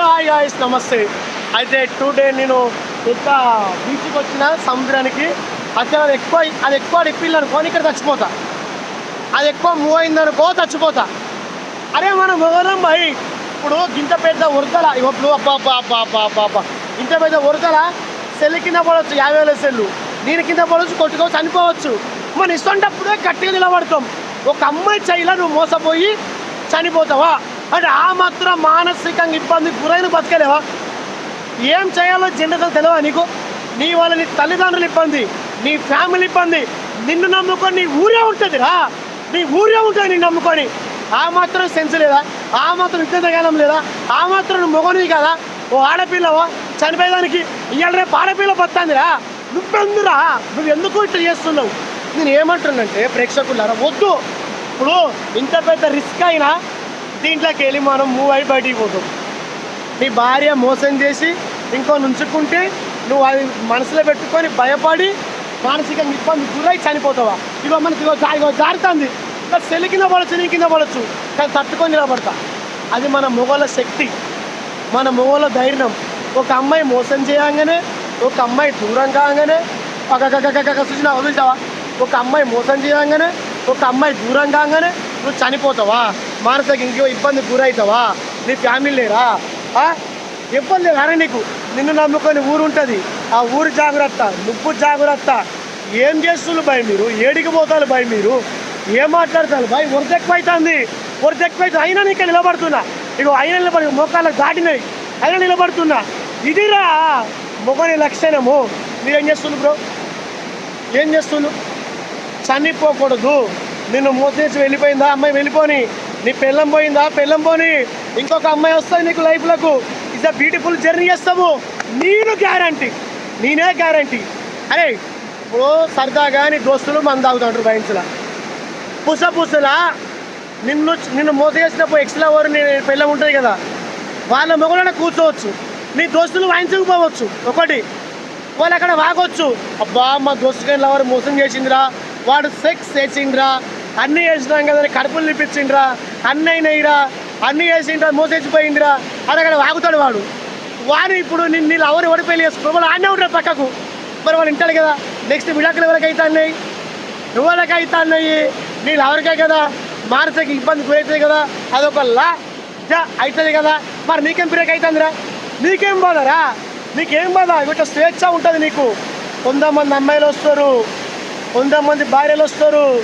Hi guys నమస్తే. అయితే today నేను ఎంత బీచ్కి వచ్చిన సముద్రానికి అసలు అది ఎక్కువ అది ఎక్కువ డిప్పిల్ అనుకోని ఇక్కడ చచ్చిపోతా. అది ఎక్కువ మూవ్ అయిందనుకో చచ్చిపోతా. అరే మనం మొదలం భయ్. ఇప్పుడు గింత పెద్ద ఉరకల ఇప్పుడు అబ్బా అబ్బా అబ్బా అబ్బా అబ్బా అబ్బా. ఇంత పెద్ద ఉరకల సెల్లు కింద పడవచ్చు యాభై వేల సెల్లు. నేను కింద పడవచ్చు కొట్టుకోవచ్చు చనిపోవచ్చు. మనం ఇస్తుంటప్పుడే గట్టిగా నిలబడతాం. ఒక అమ్మాయి చైలా నువ్వు మోసపోయి చనిపోతావా? అంటే ఆ మాత్రం మానసికంగా ఇబ్బంది గురైన బతకలేవా? ఏం చేయాలో జనరల్ తెలియవా నీకు? నీ వాళ్ళ నీ తల్లిదండ్రులు ఇబ్బంది నీ ఫ్యామిలీ ఇబ్బంది నిన్ను నమ్ముకొని నీ ఊరే ఉంటుంది రా నీ ఊరే ఉంటుంది నిన్ను నమ్ముకొని. ఆ మాత్రం సెన్స్ లేదా? ఆ మాత్రం విజ్ఞానం లేదా? ఆ మాత్రం నువ్వు మొగనివి కదా? ఓ ఆడపిల్లవా? చనిపోయేదానికి ఇవాళ రేపు ఆడపిల్ల బతాందిరా నువ్వెందురా నువ్వు ఎందుకు ఇట్లా చేస్తున్నావు? నేను ఏమంటున్నానంటే ప్రేక్షకులారా వద్దు. ఇప్పుడు ఇంత పెద్ద రిస్క్ అయినా దీంట్లోకి వెళ్ళి మనం మూవ్ అయి బయటికి పోతాం. నీ భార్య మోసం చేసి ఇంకో నుంచుకుంటే నువ్వు అది మనసులో పెట్టుకొని భయపడి మానసికంగా ఇబ్బంది గురై చనిపోతావా? ఇగో మనకి ఇగో జా- ఇగో జారుతుంది. ఇంకా సెల్ కింద పడవచ్చు నీ కింద పడవచ్చు కానీ తట్టుకొని నిలబడతా. అది మన మొగల శక్తి. మన మొగల ధైర్యం. ఒక అమ్మాయి మోసం చేయంగానే ఒక అమ్మాయి దూరం కాగానే చూసిన వదులుతావా ఒక అమ్మాయి మోసం చేయంగానే ఒక అమ్మాయి దూరం కాగానే నువ్వు చనిపోతావా? మానసిక ఇంకో ఇబ్బంది గురవుతావా? నీ ఫ్యామిలీ లేరా? ఆ? ఇబ్బంది అరే నీకు నిన్ను నమ్ముకొని ఊరు ఉంటుంది. ఆ ఊరు జాగ్రత్త నువ్వు జాగ్రత్త. ఏం చేస్తున్నారు భయ మీరు? ఏడికి పోతారు భయ మీరు? ఏం మాట్లాడతారు భయ్ వరద ఎక్కువ వరద అయినా నీకు నిలబడుతున్నా. ఇగో అయినా నిలబడి మోకాళ్ళకు దాటినాయి. అయినా నిలబడుతున్నా. ఇదిరా మొగని లక్షణము. మీరేం చేస్తున్నారు బ్రో? ఏం చేస్తున్నారు? చనిపోకూడదు. నిన్ను మోసేసి వెళ్ళిపోయిందా? అమ్మాయి వెళ్ళిపోని. నీ పెళ్ళం పోయిందా? పెళ్ళం పోని. ఇంకొక అమ్మాయి వస్తుంది నీకు లైఫ్లకు ఇస్ అ బ్యూటిఫుల్ జర్నీ చేస్తాము. నేను గ్యారంటీ నేనే గ్యారంటీ అరే ఇప్పుడు సరదాగా నీ దోస్తులు మన తాగుతుంటారు బయన్స్లా పుస పుసలా నిన్ను నిన్ను మోసేసినప్పుడు ఎక్స్ట్రా ఓరు నీ పెళ్ళం ఉంటుంది కదా. వాళ్ళ మొగలనే కూర్చోవచ్చు. నీ దోస్తులు వాయించకపోవచ్చు. ఒకటి. వాళ్ళు అక్కడ వాగొచ్చు. అబ్బా మా దోస్తు గారి మోసం చేసిందిరా? వాడు సెక్స్ చేసిందిరా అన్నీ వేసినాం కదా కడుపులు నిప్పించిండ్రా అన్నీ అయినాయిరా అన్నీ వేసిండ్రా మోసేసిపోయిందిరా అని అక్కడ వాగుతాడు వాడు. వాడు ఇప్పుడు నిన్ను నీళ్ళు లవర్ ఎవరు పెళ్ళి చేసుకో వాళ్ళు ఆడనే ఉంటారు పక్కకు. మరి వాళ్ళు వింటాడు కదా నెక్స్ట్ విడాకులు ఎవరికి అన్నాయి? ఎవరికైతే అన్నాయి? నీళ్ళు ఎవరికే కదా? మానసిక ఇబ్బంది గురవుతుంది కదా అదొక లా జా అవుతుంది కదా. మరి నీకేం బ్రేక్ అవుతుందిరా నీకేం బాధరా? నీకేం బాధ? ఇట్లా స్వేచ్ఛ ఉంటుంది నీకు. కొంతమంది అమ్మాయిలు వస్తారు కొంతమంది భార్యలు వస్తారు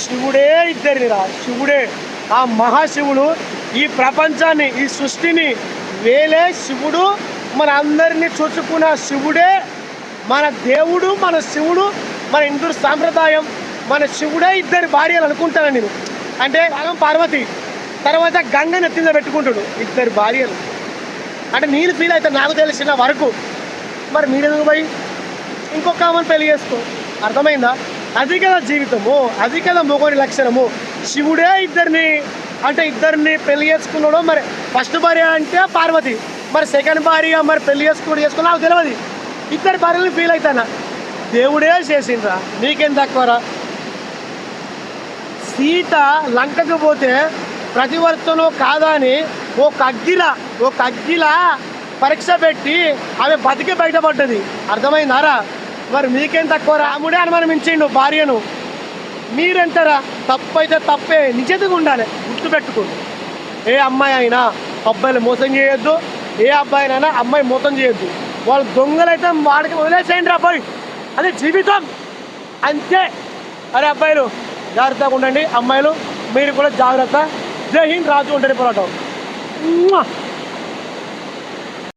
శివుడే ఇద్దరినిరా శివుడే. ఆ మహాశివుడు ఈ ప్రపంచాన్ని ఈ సృష్టిని వేలే శివుడు మన అందరినీ చూసుకున్న శివుడే మన దేవుడు మన శివుడు మన హిందూ సాంప్రదాయం మన శివుడే ఇద్దరి భార్యలు అనుకుంటాను నేను. అంటే అలం పార్వతి తర్వాత గంగ నెత్తింద పెట్టుకుంటాడు ఇద్దరు భార్యలు. అంటే నేను ఫీల్ అవుతాను నాకు తెలిసిన వరకు. మరి మీరు పోయి? ఇంకొక ఆమెను పెళ్ళి చేసుకో. అర్థమైందా? అది కదా జీవితము అది కదా మొగోని లక్షణము. శివుడే ఇద్దరిని అంటే ఇద్దరిని పెళ్ళి చేసుకున్నాడు మరి ఫస్ట్ భార్య అంటే పార్వతి. మరి సెకండ్ భార్య మరి పెళ్ళి చేసుకుని చేసుకున్నా నాకు తెలియదు ఇద్దరు భార్యలు ఫీల్ అవుతానా దేవుడే చేసిండ్రా. నీకేం తక్కువరా సీత లంకకు పోతే ప్రతివర్తనం కాదా అని ఓ కగ్గిల ఓ కగ్గిల పరీక్ష పెట్టి ఆమె బతికి బయటపడ్డది. అర్థమైందారా మరి మీకేం తక్కువ రాముడే అనుమానించిండు భార్యను. మీరంటారా తప్పైతే తప్పే నిజంగా ఉండాలి. గుర్తుపెట్టుకోండి. ఏ అమ్మాయి అయినా అబ్బాయిలు మోసం చేయొద్దు. ఏ అబ్బాయినైనా అమ్మాయి మోసం చేయొద్దు. వాళ్ళు దొంగలైతే వాడికి వదిలేసేయండి రా అబ్బాయి అది జీవితం. అంతే. అరే అబ్బాయిలు జాగ్రత్తగా ఉండండి అమ్మాయిలు. మీరు కూడా జాగ్రత్త. జై హింద్ రాజు ఉంటది పోరాటం.